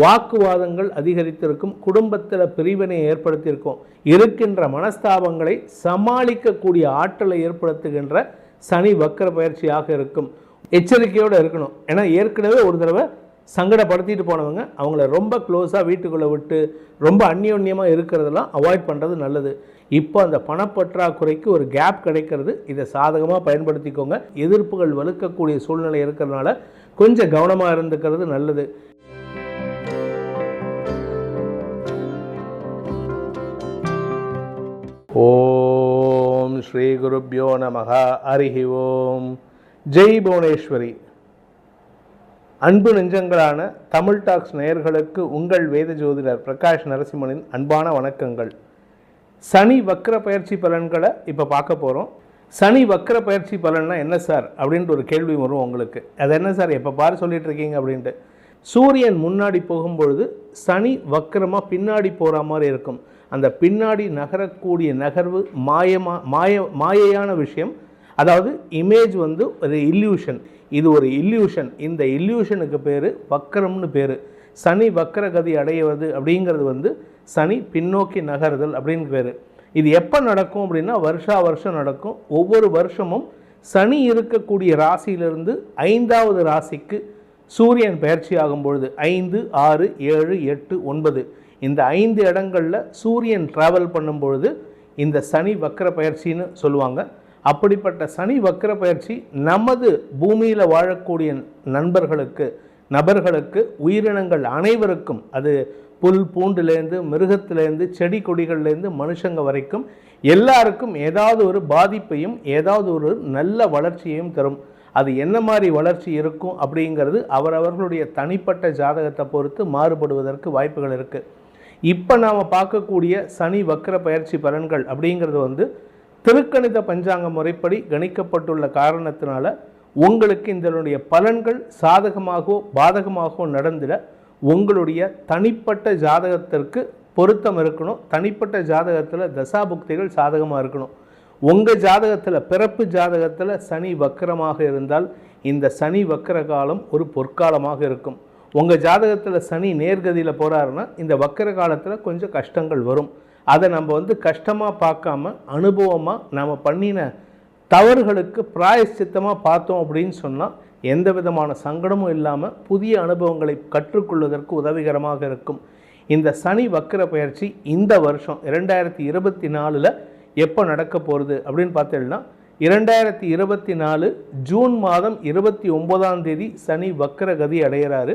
வாக்குவாதங்கள் அதிகரித்திருக்கும் குடும்பத்தில் பிரிவினை ஏற்படுத்தியிருக்கும் இருக்கின்ற மனஸ்தாபங்களை சமாளிக்கக்கூடிய ஆற்றலை ஏற்படுத்துகின்ற சனி வக்கர பயிற்சியாக இருக்கும். எச்சரிக்கையோடு இருக்கணும். ஏன்னா ஏற்கனவே ஒரு தடவை சங்கடப்படுத்திட்டு போனவங்க அவங்கள ரொம்ப க்ளோஸாக வீட்டுக்குள்ளே விட்டு ரொம்ப அந்யோன்யமாக இருக்கிறதெல்லாம் அவாய்ட் பண்ணுறது நல்லது. இப்போ அந்த பணப்பற்றாக்குறைக்கு ஒரு கேப் கிடைக்கிறது. இதை சாதகமாக பயன்படுத்திக்கோங்க. எதிர்ப்புகள் வலுக்கக்கூடிய சூழ்நிலை இருக்கிறதுனால கொஞ்சம் கவனமாக இருந்துக்கிறது நல்லது. ஓம் ஸ்ரீ குருப்யோ நமக ஹரிஹி ஓம். ஜெய் புவனேஸ்வரி. அன்பு நெஞ்சங்களான தமிழ் டாக்ஸ் நேயர்களுக்கு உங்கள் வேத ஜோதிடர் பிரகாஷ் நரசிம்மனின் அன்பான வணக்கங்கள். சனி வக்கர பயிற்சி பலன்களை இப்போ பார்க்க போகிறோம் சனி வக்கர பயிற்சி பலன்னா என்ன சார்? அப்படின்ட்டு ஒரு கேள்வி வரும் உங்களுக்கு. அது என்ன சார்? எப்போ பாரு சொல்லிட்டு இருக்கீங்க அப்படின்ட்டு. சூரியன் முன்னாடி போகும்பொழுது சனி வக்கரமாக பின்னாடி போகிற மாதிரி இருக்கும். அந்த பின்னாடி நகரக்கூடிய நகர்வு மாயமா மாய மாயையான விஷயம். அதாவது இமேஜ் வந்து ஒரு இல்யூஷன் இது ஒரு இல்யூஷன் இந்த இல்யூஷனுக்கு பேர் வக்கரம்னு பேர். சனி வக்கரகதி அடைவது அப்படிங்கிறது வந்து சனி பின்னோக்கி நகருதல் அப்படின்னு பேர். இது எப்போ நடக்கும் அப்படின்னா வருஷா வருஷம் நடக்கும். ஒவ்வொரு வருஷமும் சனி இருக்கக்கூடிய ராசியிலிருந்து ஐந்தாவது ராசிக்கு சூரியன் பயிற்சி ஆகும் பொழுது ஐந்து ஆறு ஏழு எட்டு ஒன்பது. இந்த ஐந்து இடங்களில் சூரியன் ட்ராவல் பண்ணும் பொழுது இந்த சனி வக்கர பயிற்சின்னு சொல்லுவாங்க. அப்படிப்பட்ட சனி வக்கர பயிற்சி நமது பூமியில் வாழக்கூடிய நண்பர்களுக்கு நபர்களுக்கு உயிரினங்கள் அனைவருக்கும் அது புல் பூண்டுலேருந்து மிருகத்திலேருந்து செடி கொடிகள்லேருந்து மனுஷங்க வரைக்கும் எல்லாருக்கும் ஏதாவது ஒரு பாதிப்பையும் ஏதாவது ஒரு நல்ல வளர்ச்சியையும் தரும். அது என்ன மாதிரி வளர்ச்சி இருக்கும் அப்படிங்கிறது அவரவர்களுடைய தனிப்பட்ட ஜாதகத்தை பொறுத்து மாறுபடுவதற்கு வாய்ப்புகள் இருக்குது இப்போ நாம் பார்க்கக்கூடிய சனி வக்கர பயிற்சி பலன்கள் அப்படிங்கிறது வந்து திருக்கணித பஞ்சாங்க முறைப்படி கணிக்கப்பட்டுள்ள காரணத்தினால உங்களுக்கு இதனுடைய பலன்கள் சாதகமாகவோ பாதகமாகவோ நடந்திட உங்களுடைய தனிப்பட்ட ஜாதகத்திற்கு பொருத்தம் இருக்கணும். தனிப்பட்ட ஜாதகத்தில் தசாபுக்திகள் சாதகமாக இருக்கணும். உங்கள் ஜாதகத்தில் பிறப்பு ஜாதகத்தில் சனி வக்கரமாக இருந்தால் இந்த சனி வக்கர காலம் ஒரு பொற்காலமாக இருக்கும். உங்கள் ஜாதகத்தில் சனி நேர்கதியில் போகிறாருன்னா இந்த வக்கர காலத்தில் கொஞ்சம் கஷ்டங்கள் வரும். அதை நம்ம வந்து கஷ்டமாக பார்க்காம அனுபவமாக நாம் பண்ணின தவறுகளுக்கு பிராயச்சித்தமாக பார்த்தோம் அப்படின்னு சொன்னால் எந்த விதமான சங்கடமும் இல்லாமல் புதிய அனுபவங்களை கற்றுக்கொள்வதற்கு உதவிகரமாக இருக்கும். இந்த சனி வக்கர பயிற்சி இந்த வருஷம் இரண்டாயிரத்தி இருபத்தி நாலில் எப்போ நடக்க போகிறது அப்படின்னு பார்த்தீங்கன்னா இரண்டாயிரத்தி இருபத்தி நாலு ஜூன் மாதம் இருபத்தி ஒன்பதாம் தேதி சனி வக்கர கதி அடைகிறாரு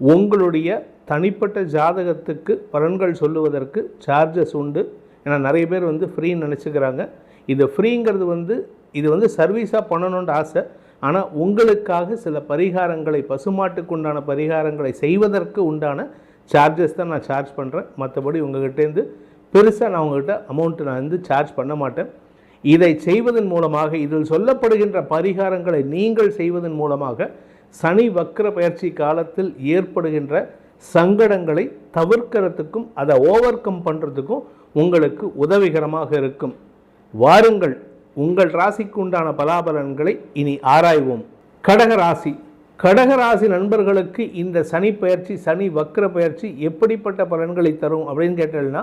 உங்களுடைய தனிப்பட்ட ஜாதகத்துக்கு பலன்கள் சொல்லுவதற்கு சார்ஜஸ் உண்டு. ஏன்னா நிறைய பேர் வந்து ஃப்ரீன்னு நினச்சிக்கிறாங்க. இது ஃப்ரீங்கிறது வந்து இது வந்து சர்வீஸாக பண்ணணுன்ற ஆசை. ஆனால் உங்களுக்காக சில பரிகாரங்களை பசுமாட்டுக்கு உண்டான பரிகாரங்களை செய்வதற்கு உண்டான சார்ஜஸ் தான் நான் சார்ஜ் பண்ணுறேன் மற்றபடி உங்ககிட்டேருந்து பெருசாக நான் உங்ககிட்ட அமௌண்ட்டு நான் வந்து சார்ஜ் பண்ண மாட்டேன். இதை செய்வதன் மூலமாக இதில் சொல்லப்படுகின்ற பரிகாரங்களை நீங்கள் செய்வதன் மூலமாக சனி வக்ர பயிற்சி காலத்தில் ஏற்படுகின்ற சங்கடங்களை தவிர்க்கிறதுக்கும் அதை ஓவர் கம் பண்ணுறதுக்கும் உங்களுக்கு உதவிகரமாக இருக்கும். வாருங்கள் உங்கள் ராசிக்கு உண்டான பலாபலன்களை இனி ஆராய்வோம். கடக ராசி. கடக ராசி நண்பர்களுக்கு இந்த சனி பயிற்சி சனி வக்ர பயிற்சி எப்படிப்பட்ட பலன்களை தரும் அப்படின்னு கேட்டால்னா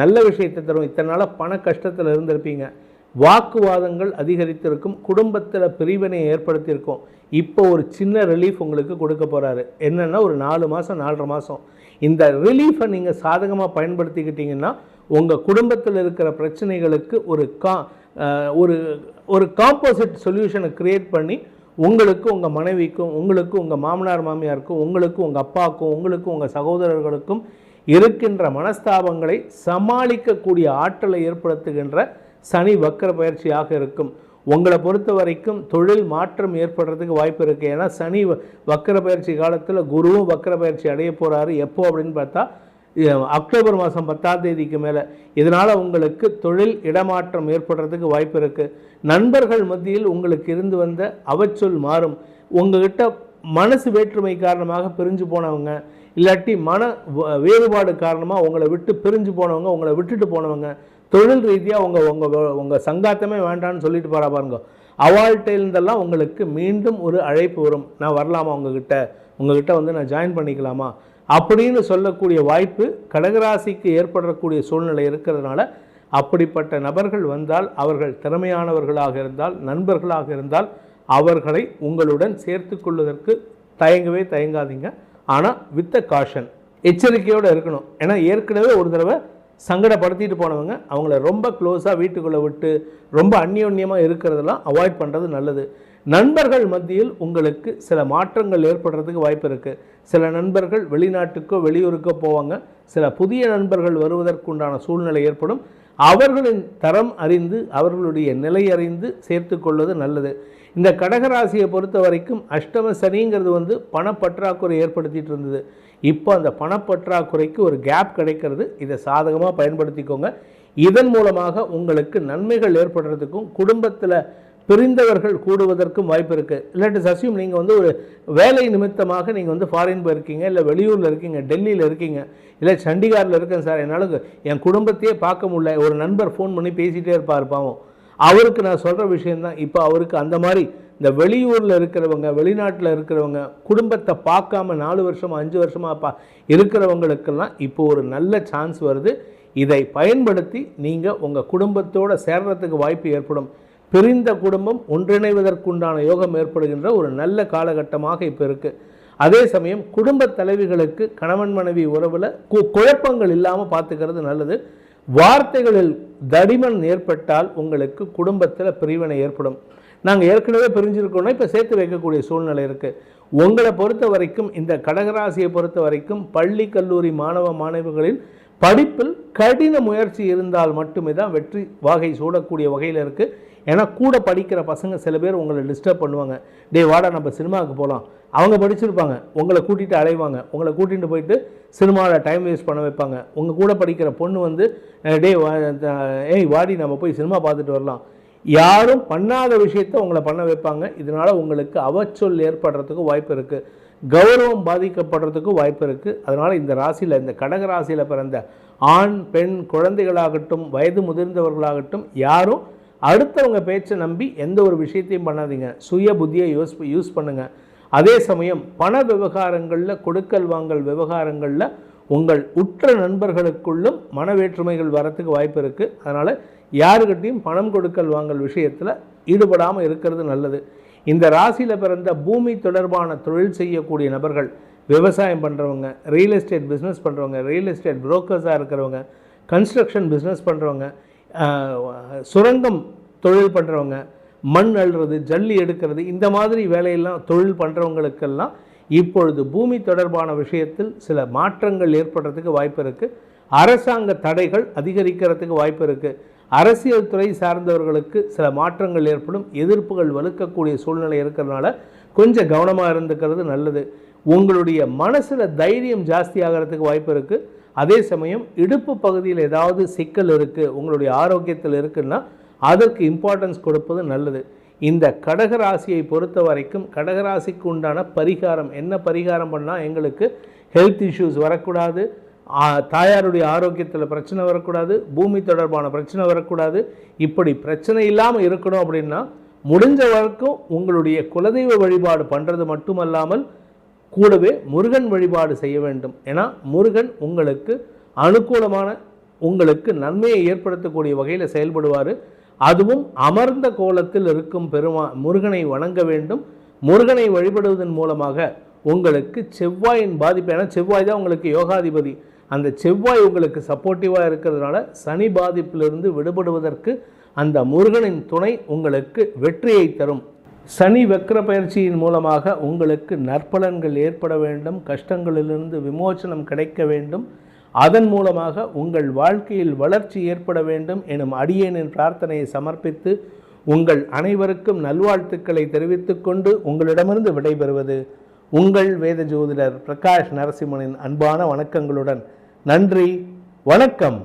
நல்ல விஷயத்தை தரும். இத்தனை நாளாக பண கஷ்டத்தில் இருந்திருப்பீங்க. வாக்குவாதங்கள் அதிகரித்திருக்கும் குடும்பத்தில் பிரிவினை ஏற்படுத்தியிருக்கும். இப்போ ஒரு சின்ன ரிலீஃப் உங்களுக்கு கொடுக்க போகிறாரு என்னென்னா ஒரு நாலு மாதம் நாலரை மாதம் இந்த ரிலீஃபை நீங்கள் சாதகமாக பயன்படுத்திக்கிட்டிங்கன்னா உங்கள் குடும்பத்தில் இருக்கிற பிரச்சனைகளுக்கு ஒரு கா ஒரு ஒரு காம்போசிட் சொல்யூஷனை க்ரியேட் பண்ணி உங்களுக்கு உங்கள் மனைவிக்கும் உங்களுக்கு உங்கள் மாமனார் மாமியாருக்கும் உங்களுக்கு உங்கள் அப்பாவுக்கும் உங்களுக்கு உங்கள் சகோதரர்களுக்கும் இருக்கின்ற மனஸ்தாபங்களை சமாளிக்கக்கூடிய ஆற்றலை ஏற்படுத்துகின்ற சனி வக்கர பயிற்சியாக இருக்கும். உங்களை பொறுத்த வரைக்கும் தொழில் மாற்றம் ஏற்படுறதுக்கு வாய்ப்பு இருக்குது ஏன்னா சனி வக்கர பயிற்சி காலத்தில் குருவும் வக்கர பயிற்சி அடைய போகிறாரு எப்போ அப்படின்னு பார்த்தா அக்டோபர் மாதம் பத்தாம் தேதிக்கு மேலே. இதனால் உங்களுக்கு தொழில் இடமாற்றம் ஏற்படுறதுக்கு வாய்ப்பு இருக்குது நண்பர்கள் மத்தியில் உங்களுக்கு இருந்து வந்த அவச்சொல் மாறும். உங்ககிட்ட மனசு வேற்றுமை காரணமாக பிரிஞ்சு போனவங்க இல்லாட்டி மன வ- வேறுபாடு காரணமாக உங்களை விட்டு பிரிஞ்சு போனவங்க உங்களை விட்டுட்டு போனவங்க தொழில் ரீதியாக உங்கள் உங்கள் உங்கள் சங்காத்தமே வேண்டான்னு சொல்லிட்டு போகிறா பாருங்க. அவால்ட்டேருந்தெல்லாம் உங்களுக்கு மீண்டும் ஒரு அழைப்பு வரும். நான் வரலாமா உங்ககிட்ட? உங்ககிட்ட வந்து நான் ஜாயின் பண்ணிக்கலாமா? அப்படின்னு சொல்லக்கூடிய வாய்ப்பு கடகராசிக்கு ஏற்படக்கூடிய சூழ்நிலை இருக்கிறதுனால அப்படிப்பட்ட நபர்கள் வந்தால் அவர்கள் திறமையானவர்களாக இருந்தால் நண்பர்களாக இருந்தால் அவர்களை உங்களுடன் சேர்த்து கொள்வதற்கு தயங்கவே தயங்காதீங்க. ஆனால் வித்த காஷன் எச்சரிக்கையோடு இருக்கணும். ஏன்னா ஏற்கனவே ஒரு தடவை சங்கடப்படுத்திட்டு போனவங்க அவங்கள ரொம்ப க்ளோஸாக வீட்டுக்குள்ளே விட்டு ரொம்ப அந்யோன்யமாக இருக்கிறதெல்லாம் அவாய்ட் பண்ணுறது நல்லது. நண்பர்கள் மத்தியில் உங்களுக்கு சில மாற்றங்கள் ஏற்படுறதுக்கு வாய்ப்பு இருக்குது சில நண்பர்கள் வெளிநாட்டுக்கோ வெளியூருக்கோ போவாங்க. சில புதிய நண்பர்கள் வருவதற்குண்டான சூழ்நிலை ஏற்படும். அவர்களின் தரம் அறிந்து அவர்களுடைய நிலை அறிந்து சேர்த்து கொள்வது நல்லது. இந்த கடகராசியை பொறுத்த வரைக்கும் அஷ்டம சனிங்கிறது வந்து பணப்பற்றாக்குறை ஏற்படுத்திட்டு இருந்தது. இப்போ அந்த பணப்பற்றாக்குறைக்கு ஒரு கேப் கிடைக்கிறது. இதை சாதகமாக பயன்படுத்திக்கோங்க. இதன் மூலமாக உங்களுக்கு நன்மைகள் ஏற்படுறதுக்கும் குடும்பத்தில் பிரிந்தவர்கள் கூடுவதற்கும் வாய்ப்பு இருக்குது இல்லாட்டி சசியும் நீங்கள் வந்து ஒரு வேலை நிமித்தமாக நீங்கள் வந்து ஃபாரின் போயிருக்கீங்க இல்லை வெளியூரில் இருக்கீங்க டெல்லியில் இருக்கீங்க இல்லை சண்டிகாரில் இருக்கேன் சார். என்னால் என் குடும்பத்தையே பார்க்க முடியல. ஒரு நண்பர் ஃபோன் பண்ணி பேசிகிட்டே இருப்பார் பாவம். அவருக்கு நான் சொல்கிற விஷயந்தான் இப்போ அவருக்கு அந்த மாதிரி இந்த வெளியூரில் இருக்கிறவங்க வெளிநாட்டில் இருக்கிறவங்க குடும்பத்தை பார்க்காம நாலு வருஷமாக அஞ்சு வருஷமாக பா இருக்கிறவங்களுக்கெல்லாம் இப்போ ஒரு நல்ல சான்ஸ் வருது. இதை பயன்படுத்தி நீங்கள் உங்கள் குடும்பத்தோடு சேர்றதுக்கு வாய்ப்பு ஏற்படும். பிரிந்த குடும்பம் ஒன்றிணைவதற்குண்டான யோகம் ஏற்படுகின்ற ஒரு நல்ல காலகட்டமாக இப்போ இருக்குது அதே சமயம் குடும்ப தலைவிகளுக்கு கணவன் மனைவி உறவில் கு- குழப்பங்கள் இல்லாமல் பார்த்துக்கிறது நல்லது. வார்த்தைகளில் தடிமன் ஏற்பட்டால் உங்களுக்கு குடும்பத்தில் பிரிவினை ஏற்படும். நாங்கள் ஏற்கனவே பிரிஞ்சிருக்கோம்னா இப்போ சேர்த்து வைக்கக்கூடிய சூழ்நிலை இருக்குது உங்களை பொறுத்த வரைக்கும் இந்த கடகராசியை பொறுத்த வரைக்கும் பள்ளி கல்லூரி மாணவ மாணவிகளின் படிப்பில் கடின முயற்சி இருந்தால் மட்டுமே தான் வெற்றி வாகை சூடக்கூடிய வகையில் இருக்குது ஏன்னா கூட படிக்கிற பசங்க சில பேர் உங்களை டிஸ்டர்ப் பண்ணுவாங்க. டே வாடா நம்ம சினிமாவுக்கு போகலாம் அவங்க படிச்சிருப்பாங்க. உங்களை கூட்டிகிட்டு அலைவாங்க. உங்களை கூட்டிகிட்டு போயிட்டு சினிமாவில் டைம் வேஸ்ட் பண்ண வைப்பாங்க. உங்கள் கூட படிக்கிற பொண்ணு வந்து டே டேய் வா ஏய் வாடி நம்ம போய் சினிமா பார்த்துட்டு வரலாம். யாரும் பண்ணாத விஷயத்த உங்களை பண்ண வைப்பாங்க. இதனால் உங்களுக்கு அவச்சொல் ஏற்படுறதுக்கு வாய்ப்பு இருக்குது கௌரவம் பாதிக்கப்படுறதுக்கு வாய்ப்பு இருக்குது அதனால் இந்த ராசியில் இந்த கடக ராசியில் பிறந்த ஆண் பெண் குழந்தைகளாகட்டும் வயது முதிர்ந்தவர்களாகட்டும் யாரும் அடுத்தவங்க பேச்சை நம்பி எந்த ஒரு விஷயத்தையும் பண்ணாதீங்க. சுய புத்தியை யூஸ் யூஸ் பண்ணுங்கள் அதே சமயம் பண விவகாரங்களில் கொடுக்கல் வாங்கல் விவகாரங்களில் உங்கள் உற்ற நண்பர்களுக்குள்ளும் மன வேற்றுமைகள் வரத்துக்கு வாய்ப்பு இருக்குது அதனால் யாருக்கிட்டையும் பணம் கொடுக்கல் வாங்கல் விஷயத்தில் ஈடுபடாமல் இருக்கிறது நல்லது. இந்த ராசியில் பிறந்த பூமி தொடர்பான தொழில் செய்யக்கூடிய நபர்கள் விவசாயம் பண்ணுறவங்க ரியல் எஸ்டேட் பிஸ்னஸ் பண்ணுறவங்க ரியல் எஸ்டேட் புரோக்கர்ஸாக இருக்கிறவங்க கன்ஸ்ட்ரக்ஷன் பிஸ்னஸ் பண்ணுறவங்க சுரங்கம் தொழில் பண்ணுறவங்க மண் அள்ளுறது ஜல்லி எடுக்கிறது இந்த மாதிரி வேலையெல்லாம் தொழில் பண்ணுறவங்களுக்கெல்லாம் இப்பொழுது பூமி தொடர்பான விஷயத்தில் சில மாற்றங்கள் ஏற்படுறதுக்கு வாய்ப்பு இருக்குது அரசாங்க தடைகள் அதிகரிக்கிறதுக்கு வாய்ப்பு இருக்குது அரசியல் துறை சார்ந்தவர்களுக்கு சில மாற்றங்கள் ஏற்படும் எதிர்ப்புகள் வலுக்கக்கூடிய சூழ்நிலை இருக்கிறதுனால கொஞ்சம் கவனமாக இருந்துக்கிறது நல்லது. உங்களுடைய மனசில் தைரியம் ஜாஸ்தி ஆகிறதுக்கு வாய்ப்பு இருக்குது அதே சமயம் இடுப்பு பகுதியில் ஏதாவது சிக்கல் இருக்குது உங்களுடைய ஆரோக்கியத்தில் இருக்குன்னா அதற்கு இம்பார்ட்டன்ஸ் கொடுப்பது நல்லது. இந்த கடகராசியை பொறுத்த வரைக்கும் கடகராசிக்கு உண்டான பரிகாரம் என்ன பரிகாரம் பண்ணால் எங்களுக்கு ஹெல்த் இஷ்யூஸ் வரக்கூடாது. தாயாருடைய ஆரோக்கியத்தில் பிரச்சனை வரக்கூடாது பூமி தொடர்பான பிரச்சனை வரக்கூடாது. இப்படி பிரச்சனை இல்லாமல் இருக்கணும் அப்படின்னா முடிஞ்ச வரைக்கும் உங்களுடைய குலதெய்வ வழிபாடு பண்ணுறது மட்டுமல்லாமல் கூடவே முருகன் வழிபாடு செய்ய வேண்டும். ஏன்னா முருகன் உங்களுக்கு அனுகூலமான உங்களுக்கு நன்மையை ஏற்படுத்தக்கூடிய வகையில் செயல்படுவார். அதுவும் அமர்ந்த கோலத்தில் இருக்கும் பெருமா முருகனை வணங்க வேண்டும். முருகனை வழிபடுவதன் மூலமாக உங்களுக்கு செவ்வாயின் பாதிப்பு ஏன்னா செவ்வாய் தான் உங்களுக்கு யோகாதிபதி. அந்த செவ்வாய் உங்களுக்கு சப்போர்ட்டிவாக இருக்கிறதுனால சனி பாதிப்பிலிருந்து விடுபடுவதற்கு அந்த முருகனின் துணை உங்களுக்கு வெற்றியை தரும். சனி வக்ர பயிற்சியின் மூலமாக உங்களுக்கு நற்பலன்கள் ஏற்பட வேண்டும் கஷ்டங்களிலிருந்து விமோசனம் கிடைக்க வேண்டும். அதன் மூலமாக உங்கள் வாழ்க்கையில் வளர்ச்சி ஏற்பட வேண்டும் எனும் அடியேனின் பிரார்த்தனையை சமர்ப்பித்து உங்கள் அனைவருக்கும் நல்வாழ்த்துக்களை தெரிவித்துக்கொண்டு உங்களிடமிருந்து விடைபெறுவது உங்கள் வேத ஜோதிடர் பிரகாஷ் நரசிம்மனின் அன்பான வணக்கங்களுடன் நன்றி வணக்கம்.